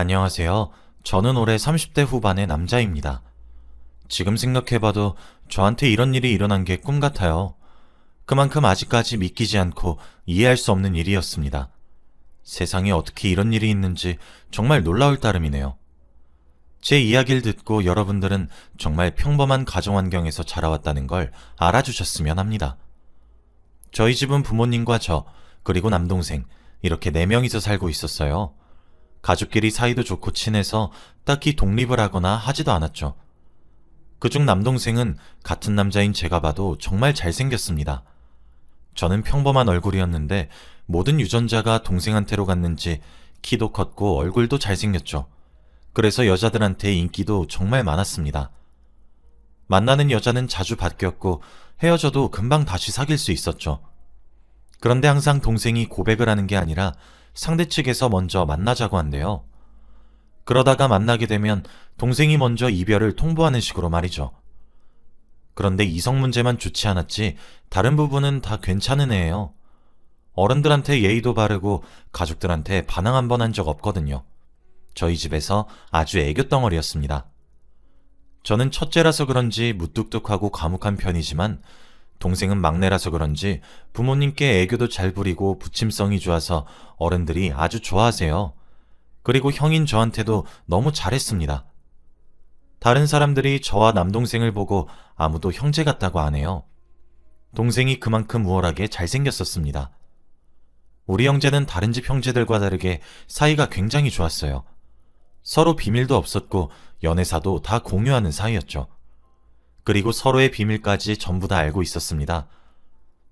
안녕하세요. 저는 올해 30대 후반의 남자입니다. 지금 생각해봐도 저한테 이런 일이 일어난 게 꿈 같아요. 그만큼 아직까지 믿기지 않고 이해할 수 없는 일이었습니다. 세상에 어떻게 이런 일이 있는지 정말 놀라울 따름이네요. 제 이야기를 듣고 여러분들은 정말 평범한 가정 환경에서 자라왔다는 걸 알아주셨으면 합니다. 저희 집은 부모님과 저, 그리고 남동생, 이렇게 네 명이서 살고 있었어요. 가족끼리 사이도 좋고 친해서 딱히 독립을 하거나 하지도 않았죠. 그중 남동생은 같은 남자인 제가 봐도 정말 잘생겼습니다. 저는 평범한 얼굴이었는데 모든 유전자가 동생한테로 갔는지 키도 컸고 얼굴도 잘생겼죠. 그래서 여자들한테 인기도 정말 많았습니다. 만나는 여자는 자주 바뀌었고 헤어져도 금방 다시 사귈 수 있었죠. 그런데 항상 동생이 고백을 하는 게 아니라 상대 측에서 먼저 만나자고 한대요. 그러다가 만나게 되면 동생이 먼저 이별을 통보하는 식으로 말이죠. 그런데 이성 문제만 좋지 않았지 다른 부분은 다 괜찮은 애예요. 어른들한테 예의도 바르고 가족들한테 반항 한 번 한 적 없거든요. 저희 집에서 아주 애교 덩어리였습니다. 저는 첫째라서 그런지 무뚝뚝하고 과묵한 편이지만 동생은 막내라서 그런지 부모님께 애교도 잘 부리고 부침성이 좋아서 어른들이 아주 좋아하세요. 그리고 형인 저한테도 너무 잘했습니다. 다른 사람들이 저와 남동생을 보고 아무도 형제 같다고 안 해요. 동생이 그만큼 우월하게 잘생겼었습니다. 우리 형제는 다른 집 형제들과 다르게 사이가 굉장히 좋았어요. 서로 비밀도 없었고 연애사도 다 공유하는 사이였죠. 그리고 서로의 비밀까지 전부 다 알고 있었습니다.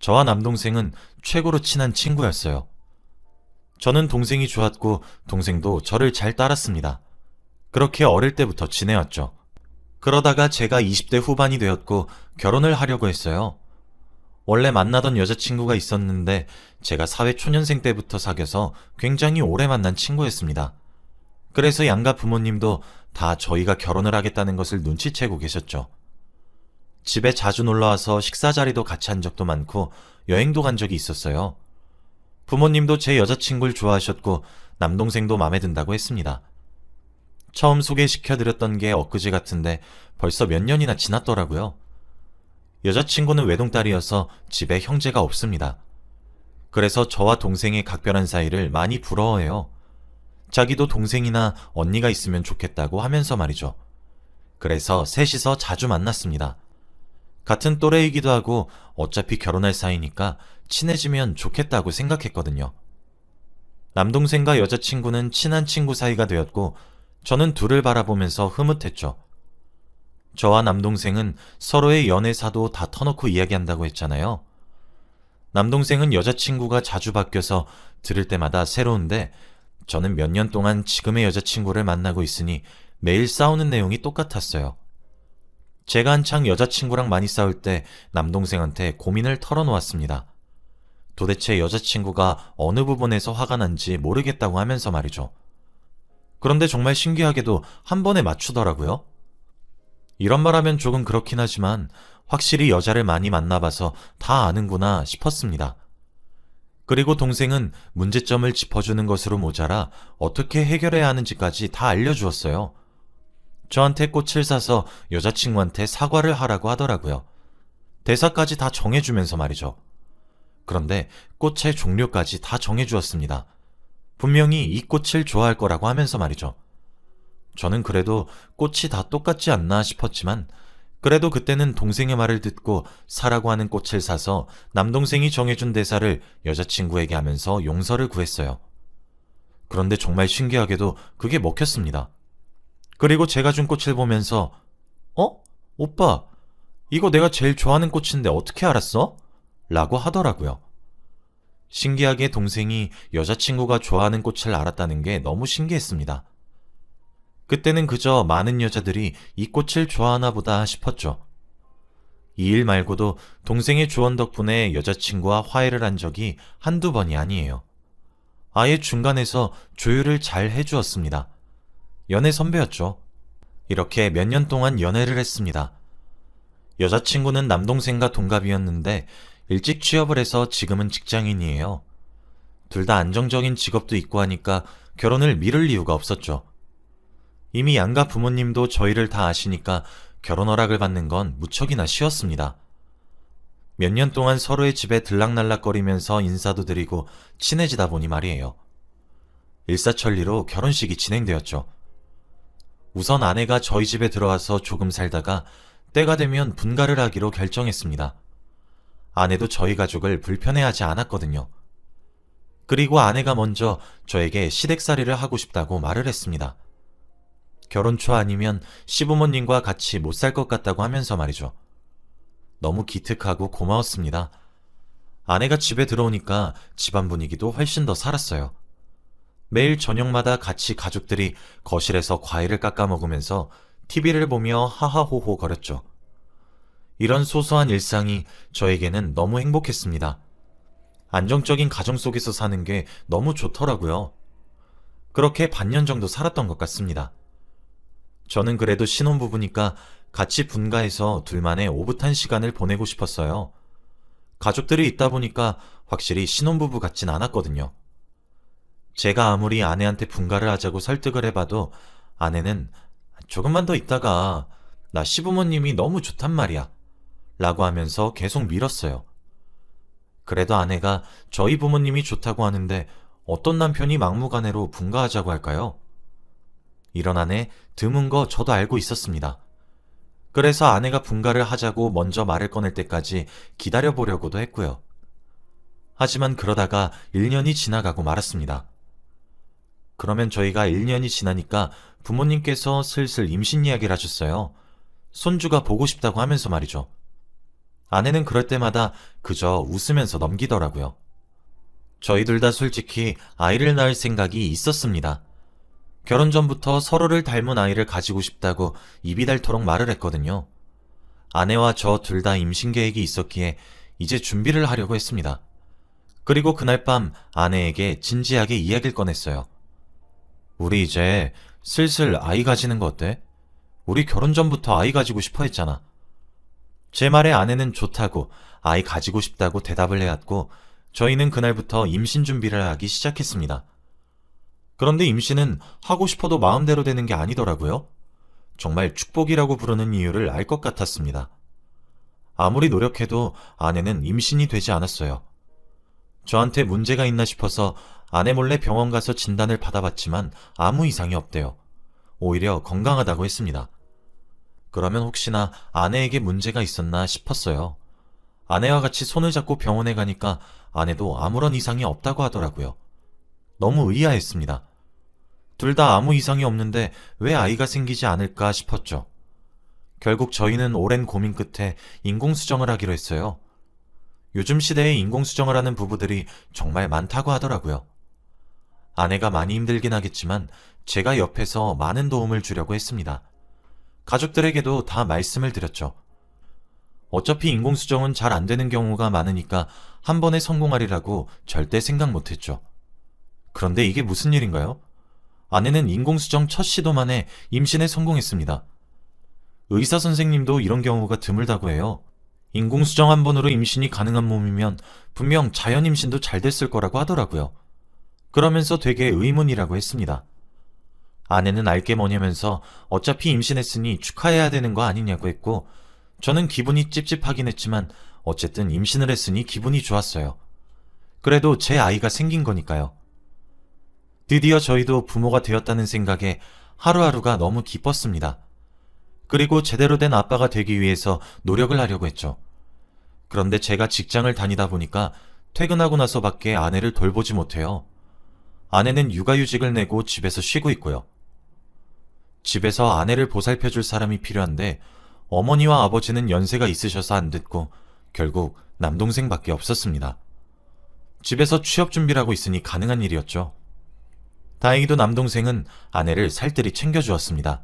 저와 남동생은 최고로 친한 친구였어요. 저는 동생이 좋았고 동생도 저를 잘 따랐습니다. 그렇게 어릴 때부터 지내왔죠. 그러다가 제가 20대 후반이 되었고 결혼을 하려고 했어요. 원래 만나던 여자친구가 있었는데 제가 사회 초년생 때부터 사귀어서 굉장히 오래 만난 친구였습니다. 그래서 양가 부모님도 다 저희가 결혼을 하겠다는 것을 눈치채고 계셨죠. 집에 자주 놀러와서 식사 자리도 같이 한 적도 많고 여행도 간 적이 있었어요. 부모님도 제 여자친구를 좋아하셨고 남동생도 마음에 든다고 했습니다. 처음 소개시켜드렸던 게 엊그제 같은데 벌써 몇 년이나 지났더라고요. 여자친구는 외동딸이어서 집에 형제가 없습니다. 그래서 저와 동생의 각별한 사이를 많이 부러워해요. 자기도 동생이나 언니가 있으면 좋겠다고 하면서 말이죠. 그래서 셋이서 자주 만났습니다. 같은 또래이기도 하고 어차피 결혼할 사이니까 친해지면 좋겠다고 생각했거든요. 남동생과 여자친구는 친한 친구 사이가 되었고 저는 둘을 바라보면서 흐뭇했죠. 저와 남동생은 서로의 연애사도 다 터놓고 이야기한다고 했잖아요. 남동생은 여자친구가 자주 바뀌어서 들을 때마다 새로운데 저는 몇 년 동안 지금의 여자친구를 만나고 있으니 매일 싸우는 내용이 똑같았어요. 제가 한창 여자친구랑 많이 싸울 때 남동생한테 고민을 털어놓았습니다. 도대체 여자친구가 어느 부분에서 화가 난지 모르겠다고 하면서 말이죠. 그런데 정말 신기하게도 한 번에 맞추더라고요. 이런 말 하면 조금 그렇긴 하지만 확실히 여자를 많이 만나봐서 다 아는구나 싶었습니다. 그리고 동생은 문제점을 짚어주는 것으로 모자라 어떻게 해결해야 하는지까지 다 알려주었어요. 저한테 꽃을 사서 여자친구한테 사과를 하라고 하더라고요. 대사까지 다 정해주면서 말이죠. 그런데 꽃의 종류까지 다 정해주었습니다. 분명히 이 꽃을 좋아할 거라고 하면서 말이죠. 저는 그래도 꽃이 다 똑같지 않나 싶었지만 그래도 그때는 동생의 말을 듣고 사라고 하는 꽃을 사서 남동생이 정해준 대사를 여자친구에게 하면서 용서를 구했어요. 그런데 정말 신기하게도 그게 먹혔습니다. 그리고 제가 준 꽃을 보면서 어? 오빠, 이거 내가 제일 좋아하는 꽃인데 어떻게 알았어? 라고 하더라고요. 신기하게 동생이 여자친구가 좋아하는 꽃을 알았다는 게 너무 신기했습니다. 그때는 그저 많은 여자들이 이 꽃을 좋아하나 보다 싶었죠. 이 일 말고도 동생의 조언 덕분에 여자친구와 화해를 한 적이 한두 번이 아니에요. 아예 중간에서 조율을 잘 해주었습니다. 연애 선배였죠. 이렇게 몇 년 동안 연애를 했습니다. 여자친구는 남동생과 동갑이었는데 일찍 취업을 해서 지금은 직장인이에요. 둘 다 안정적인 직업도 있고 하니까 결혼을 미룰 이유가 없었죠. 이미 양가 부모님도 저희를 다 아시니까 결혼 허락을 받는 건 무척이나 쉬웠습니다. 몇 년 동안 서로의 집에 들락날락거리면서 인사도 드리고 친해지다 보니 말이에요. 일사천리로 결혼식이 진행되었죠. 우선 아내가 저희 집에 들어와서 조금 살다가 때가 되면 분가를 하기로 결정했습니다. 아내도 저희 가족을 불편해하지 않았거든요. 그리고 아내가 먼저 저에게 시댁살이를 하고 싶다고 말을 했습니다. 결혼 초 아니면 시부모님과 같이 못 살 것 같다고 하면서 말이죠. 너무 기특하고 고마웠습니다. 아내가 집에 들어오니까 집안 분위기도 훨씬 더 살았어요. 매일 저녁마다 같이 가족들이 거실에서 과일을 깎아 먹으면서 TV를 보며 하하호호 거렸죠. 이런 소소한 일상이 저에게는 너무 행복했습니다. 안정적인 가정 속에서 사는 게 너무 좋더라고요. 그렇게 반년 정도 살았던 것 같습니다. 저는 그래도 신혼부부니까 같이 분가해서 둘만의 오붓한 시간을 보내고 싶었어요. 가족들이 있다 보니까 확실히 신혼부부 같진 않았거든요. 제가 아무리 아내한테 분가를 하자고 설득을 해봐도 아내는 조금만 더 있다가 나 시부모님이 너무 좋단 말이야. 라고 하면서 계속 밀었어요. 그래도 아내가 저희 부모님이 좋다고 하는데 어떤 남편이 막무가내로 분가하자고 할까요? 이런 아내 드문 거 저도 알고 있었습니다. 그래서 아내가 분가를 하자고 먼저 말을 꺼낼 때까지 기다려보려고도 했고요. 하지만 그러다가 1년이 지나가고 말았습니다. 그러면 저희가 1년이 지나니까 부모님께서 슬슬 임신 이야기를 하셨어요. 손주가 보고 싶다고 하면서 말이죠. 아내는 그럴 때마다 그저 웃으면서 넘기더라고요. 저희들 다 솔직히 아이를 낳을 생각이 있었습니다. 결혼 전부터 서로를 닮은 아이를 가지고 싶다고 입이 닳도록 말을 했거든요. 아내와 저 둘 다 임신 계획이 있었기에 이제 준비를 하려고 했습니다. 그리고 그날 밤 아내에게 진지하게 이야기를 꺼냈어요. 우리 이제 슬슬 아이 가지는 거 어때? 우리 결혼 전부터 아이 가지고 싶어 했잖아. 제 말에 아내는 좋다고 아이 가지고 싶다고 대답을 해왔고 저희는 그날부터 임신 준비를 하기 시작했습니다. 그런데 임신은 하고 싶어도 마음대로 되는 게 아니더라고요. 정말 축복이라고 부르는 이유를 알 것 같았습니다. 아무리 노력해도 아내는 임신이 되지 않았어요. 저한테 문제가 있나 싶어서 아내 몰래 병원 가서 진단을 받아봤지만 아무 이상이 없대요. 오히려 건강하다고 했습니다. 그러면 혹시나 아내에게 문제가 있었나 싶었어요. 아내와 같이 손을 잡고 병원에 가니까 아내도 아무런 이상이 없다고 하더라고요. 너무 의아했습니다. 둘 다 아무 이상이 없는데 왜 아이가 생기지 않을까 싶었죠. 결국 저희는 오랜 고민 끝에 인공수정을 하기로 했어요. 요즘 시대에 인공수정을 하는 부부들이 정말 많다고 하더라고요. 아내가 많이 힘들긴 하겠지만 제가 옆에서 많은 도움을 주려고 했습니다. 가족들에게도 다 말씀을 드렸죠. 어차피 인공수정은 잘 안 되는 경우가 많으니까 한 번에 성공하리라고 절대 생각 못 했죠. 그런데 이게 무슨 일인가요? 아내는 인공수정 첫 시도만에 임신에 성공했습니다. 의사 선생님도 이런 경우가 드물다고 해요. 인공수정 한 번으로 임신이 가능한 몸이면 분명 자연 임신도 잘 됐을 거라고 하더라고요. 그러면서 되게 의문이라고 했습니다. 아내는 알게 뭐냐면서 어차피 임신했으니 축하해야 되는 거 아니냐고 했고 저는 기분이 찝찝하긴 했지만 어쨌든 임신을 했으니 기분이 좋았어요. 그래도 제 아이가 생긴 거니까요. 드디어 저희도 부모가 되었다는 생각에 하루하루가 너무 기뻤습니다. 그리고 제대로 된 아빠가 되기 위해서 노력을 하려고 했죠. 그런데 제가 직장을 다니다 보니까 퇴근하고 나서밖에 아내를 돌보지 못해요. 아내는 육아휴직을 내고 집에서 쉬고 있고요. 집에서 아내를 보살펴줄 사람이 필요한데 어머니와 아버지는 연세가 있으셔서 안 됐고 결국 남동생밖에 없었습니다. 집에서 취업 준비를 하고 있으니 가능한 일이었죠. 다행히도 남동생은 아내를 살뜰히 챙겨주었습니다.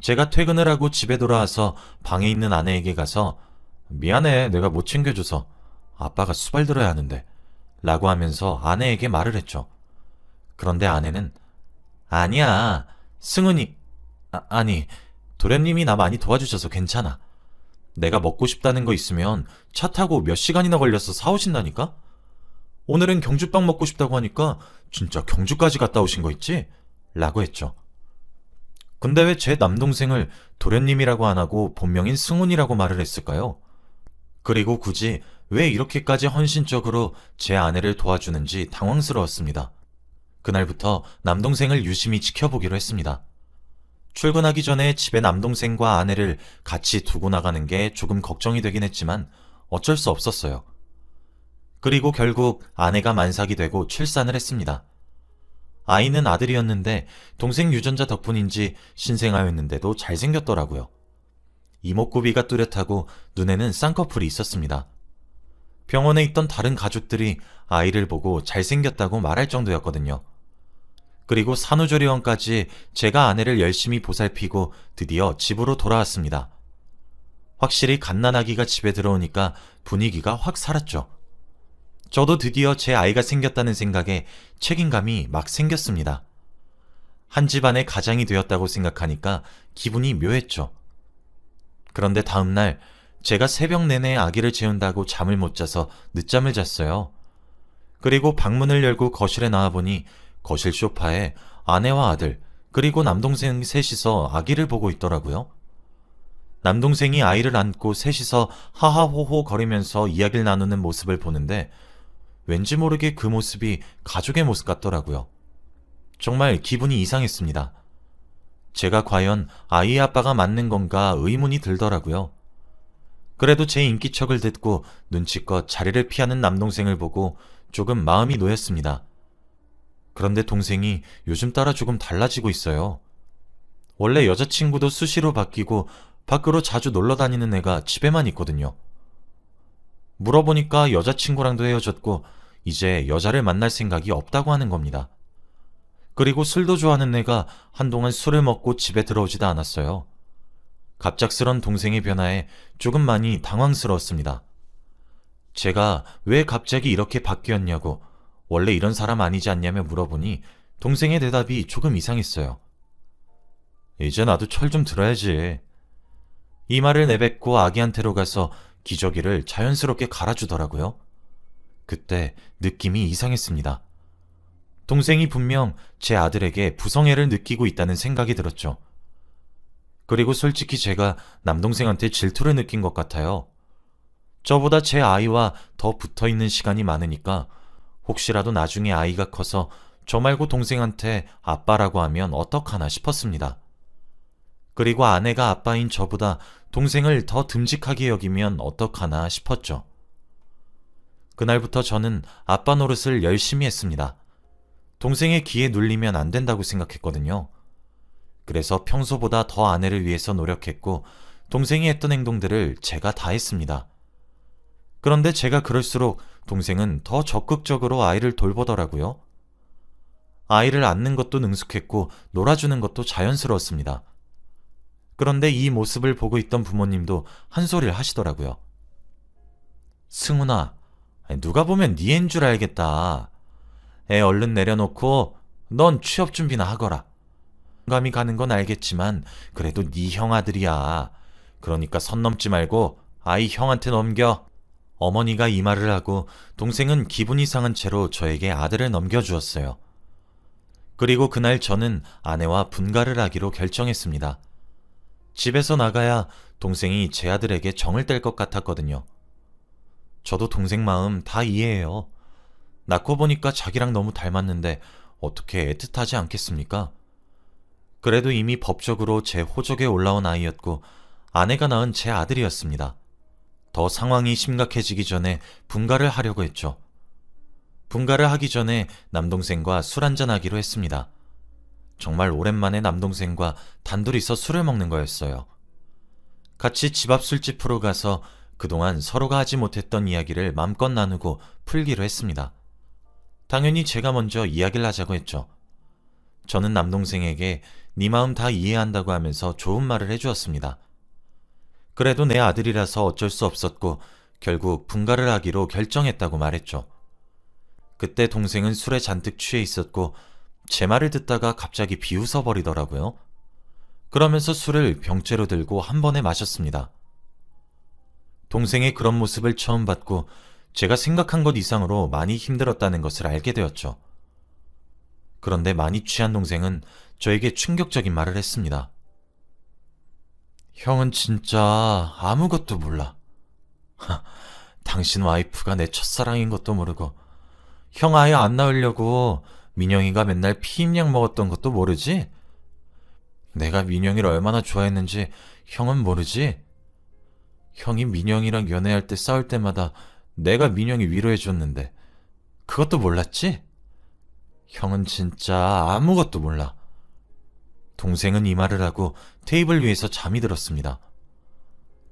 제가 퇴근을 하고 집에 돌아와서 방에 있는 아내에게 가서 미안해 내가 못 챙겨줘서 아빠가 수발 들어야 하는데 라고 하면서 아내에게 말을 했죠. 그런데 아내는 아니야 승은이 아, 니 도련님이 나 많이 도와주셔서 괜찮아. 내가 먹고 싶다는 거 있으면 차 타고 몇 시간이나 걸려서 사오신다니까? 오늘은 경주빵 먹고 싶다고 하니까 진짜 경주까지 갔다 오신 거 있지? 라고 했죠. 근데 왜 제 남동생을 도련님이라고 안 하고 본명인 승훈이라고 말을 했을까요? 그리고 굳이 왜 이렇게까지 헌신적으로 제 아내를 도와주는지 당황스러웠습니다. 그날부터 남동생을 유심히 지켜보기로 했습니다. 출근하기 전에 집에 남동생과 아내를 같이 두고 나가는 게 조금 걱정이 되긴 했지만 어쩔 수 없었어요. 그리고 결국 아내가 만삭이 되고 출산을 했습니다. 아이는 아들이었는데 동생 유전자 덕분인지 신생아였는데도 잘생겼더라고요. 이목구비가 뚜렷하고 눈에는 쌍꺼풀이 있었습니다. 병원에 있던 다른 가족들이 아이를 보고 잘생겼다고 말할 정도였거든요. 그리고 산후조리원까지 제가 아내를 열심히 보살피고 드디어 집으로 돌아왔습니다. 확실히 갓난아기가 집에 들어오니까 분위기가 확 살았죠. 저도 드디어 제 아이가 생겼다는 생각에 책임감이 막 생겼습니다. 한 집안의 가장이 되었다고 생각하니까 기분이 묘했죠. 그런데 다음날 제가 새벽 내내 아기를 재운다고 잠을 못 자서 늦잠을 잤어요. 그리고 방문을 열고 거실에 나와보니 거실 소파에 아내와 아들, 그리고 남동생 셋이서 아기를 보고 있더라고요. 남동생이 아이를 안고 셋이서 하하호호 거리면서 이야기를 나누는 모습을 보는데 왠지 모르게 그 모습이 가족의 모습 같더라고요. 정말 기분이 이상했습니다. 제가 과연 아이의 아빠가 맞는 건가 의문이 들더라고요. 그래도 제 인기척을 듣고 눈치껏 자리를 피하는 남동생을 보고 조금 마음이 놓였습니다. 그런데 동생이 요즘 따라 조금 달라지고 있어요. 원래 여자친구도 수시로 바뀌고 밖으로 자주 놀러 다니는 애가 집에만 있거든요. 물어보니까 여자친구랑도 헤어졌고 이제 여자를 만날 생각이 없다고 하는 겁니다. 그리고 술도 좋아하는 애가 한동안 술을 먹고 집에 들어오지도 않았어요. 갑작스런 동생의 변화에 조금 많이 당황스러웠습니다. 제가 왜 갑자기 이렇게 바뀌었냐고 원래 이런 사람 아니지 않냐며 물어보니 동생의 대답이 조금 이상했어요. 이제 나도 철 좀 들어야지. 이 말을 내뱉고 아기한테로 가서 기저귀를 자연스럽게 갈아주더라고요. 그때 느낌이 이상했습니다. 동생이 분명 제 아들에게 부성애를 느끼고 있다는 생각이 들었죠. 그리고 솔직히 제가 남동생한테 질투를 느낀 것 같아요. 저보다 제 아이와 더 붙어 있는 시간이 많으니까 혹시라도 나중에 아이가 커서 저 말고 동생한테 아빠라고 하면 어떡하나 싶었습니다. 그리고 아내가 아빠인 저보다 동생을 더 듬직하게 여기면 어떡하나 싶었죠. 그날부터 저는 아빠 노릇을 열심히 했습니다. 동생의 귀에 눌리면 안 된다고 생각했거든요. 그래서 평소보다 더 아내를 위해서 노력했고, 동생이 했던 행동들을 제가 다 했습니다. 그런데 제가 그럴수록 동생은 더 적극적으로 아이를 돌보더라고요. 아이를 안는 것도 능숙했고, 놀아주는 것도 자연스러웠습니다. 그런데 이 모습을 보고 있던 부모님도 한 소리를 하시더라고요. 승훈아, 누가 보면 네 애인 줄 알겠다. 애 얼른 내려놓고 넌 취업 준비나 하거라. 감이 가는 건 알겠지만 그래도 네형 아들이야. 그러니까 선 넘지 말고 아이 형한테 넘겨. 어머니가 이 말을 하고 동생은 기분이 상한 채로 저에게 아들을 넘겨주었어요. 그리고 그날 저는 아내와 분가를 하기로 결정했습니다. 집에서 나가야 동생이 제 아들에게 정을 뗄 것 같았거든요. 저도 동생 마음 다 이해해요. 낳고 보니까 자기랑 너무 닮았는데 어떻게 애틋하지 않겠습니까? 그래도 이미 법적으로 제 호적에 올라온 아이였고 아내가 낳은 제 아들이었습니다. 더 상황이 심각해지기 전에 분가를 하려고 했죠. 분가를 하기 전에 남동생과 술 한잔 하기로 했습니다. 정말 오랜만에 남동생과 단둘이서 술을 먹는 거였어요. 같이 집 앞 술집으로 가서 그동안 서로가 하지 못했던 이야기를 맘껏 나누고 풀기로 했습니다. 당연히 제가 먼저 이야기를 하자고 했죠. 저는 남동생에게 네 마음 다 이해한다고 하면서 좋은 말을 해주었습니다. 그래도 내 아들이라서 어쩔 수 없었고 결국 분가를 하기로 결정했다고 말했죠. 그때 동생은 술에 잔뜩 취해 있었고 제 말을 듣다가 갑자기 비웃어 버리더라고요. 그러면서 술을 병째로 들고 한 번에 마셨습니다. 동생의 그런 모습을 처음 봤고 제가 생각한 것 이상으로 많이 힘들었다는 것을 알게 되었죠. 그런데 많이 취한 동생은 저에게 충격적인 말을 했습니다. 형은 진짜 아무것도 몰라. 하, 당신 와이프가 내 첫사랑인 것도 모르고, 형 아예 안 낳으려고 민영이가 맨날 피임약 먹었던 것도 모르지? 내가 민영이를 얼마나 좋아했는지 형은 모르지? 형이 민영이랑 연애할 때 싸울 때마다 내가 민영이 위로해줬는데, 그것도 몰랐지? 형은 진짜 아무것도 몰라. 동생은 이 말을 하고 테이블 위에서 잠이 들었습니다.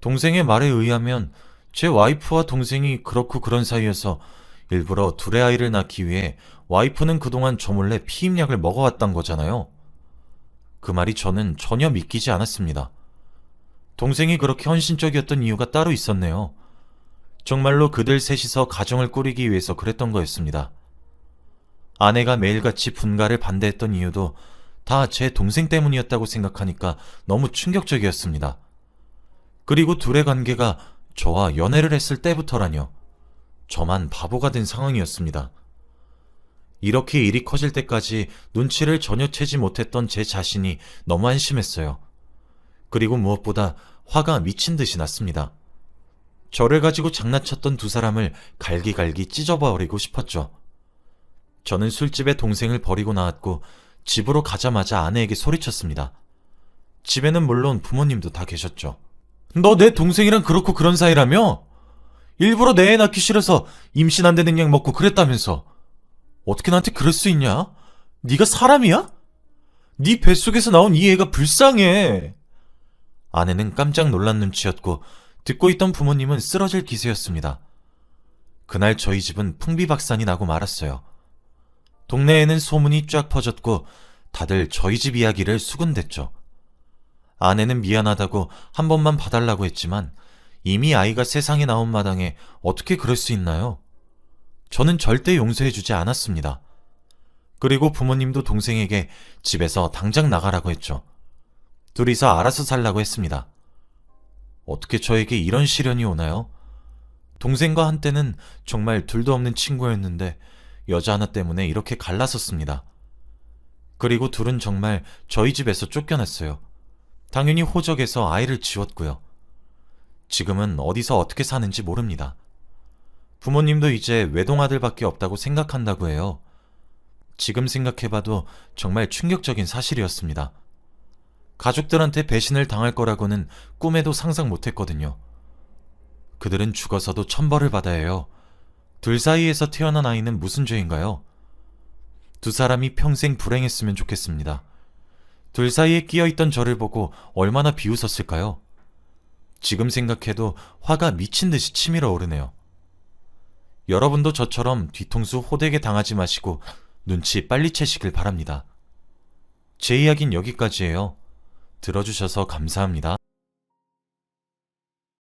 동생의 말에 의하면 제 와이프와 동생이 그렇고 그런 사이여서 일부러 둘의 아이를 낳기 위해 와이프는 그동안 저 몰래 피임약을 먹어왔단 거잖아요. 그 말이 저는 전혀 믿기지 않았습니다. 동생이 그렇게 헌신적이었던 이유가 따로 있었네요. 정말로 그들 셋이서 가정을 꾸리기 위해서 그랬던 거였습니다. 아내가 매일같이 분가를 반대했던 이유도 다 제 동생 때문이었다고 생각하니까 너무 충격적이었습니다. 그리고 둘의 관계가 저와 연애를 했을 때부터라뇨. 저만 바보가 된 상황이었습니다. 이렇게 일이 커질 때까지 눈치를 전혀 채지 못했던 제 자신이 너무 안심했어요. 그리고 무엇보다 화가 미친 듯이 났습니다. 저를 가지고 장난쳤던 두 사람을 갈기갈기 찢어버리고 싶었죠. 저는 술집에 동생을 버리고 나왔고 집으로 가자마자 아내에게 소리쳤습니다. 집에는 물론 부모님도 다 계셨죠. 너 내 동생이랑 그렇고 그런 사이라며? 일부러 내 애 낳기 싫어서 임신 안 되는 약 먹고 그랬다면서. 어떻게 나한테 그럴 수 있냐? 네가 사람이야? 네 뱃속에서 나온 이 애가 불쌍해. 아내는 깜짝 놀란 눈치였고 듣고 있던 부모님은 쓰러질 기세였습니다. 그날 저희 집은 풍비박산이 나고 말았어요. 동네에는 소문이 쫙 퍼졌고 다들 저희 집 이야기를 수군댔죠. 아내는 미안하다고 한 번만 봐달라고 했지만 이미 아이가 세상에 나온 마당에 어떻게 그럴 수 있나요? 저는 절대 용서해주지 않았습니다. 그리고 부모님도 동생에게 집에서 당장 나가라고 했죠. 둘이서 알아서 살라고 했습니다. 어떻게 저에게 이런 시련이 오나요? 동생과 한때는 정말 둘도 없는 친구였는데 여자 하나 때문에 이렇게 갈라섰습니다. 그리고 둘은 정말 저희 집에서 쫓겨났어요. 당연히 호적에서 아이를 지웠고요. 지금은 어디서 어떻게 사는지 모릅니다. 부모님도 이제 외동아들밖에 없다고 생각한다고 해요. 지금 생각해봐도 정말 충격적인 사실이었습니다. 가족들한테 배신을 당할 거라고는 꿈에도 상상 못했거든요. 그들은 죽어서도 천벌을 받아야 해요. 둘 사이에서 태어난 아이는 무슨 죄인가요? 두 사람이 평생 불행했으면 좋겠습니다. 둘 사이에 끼어있던 저를 보고 얼마나 비웃었을까요? 지금 생각해도 화가 미친 듯이 치밀어 오르네요. 여러분도 저처럼 뒤통수 호되게 당하지 마시고 눈치 빨리 채시길 바랍니다. 제 이야기는 여기까지예요. 들어주셔서 감사합니다.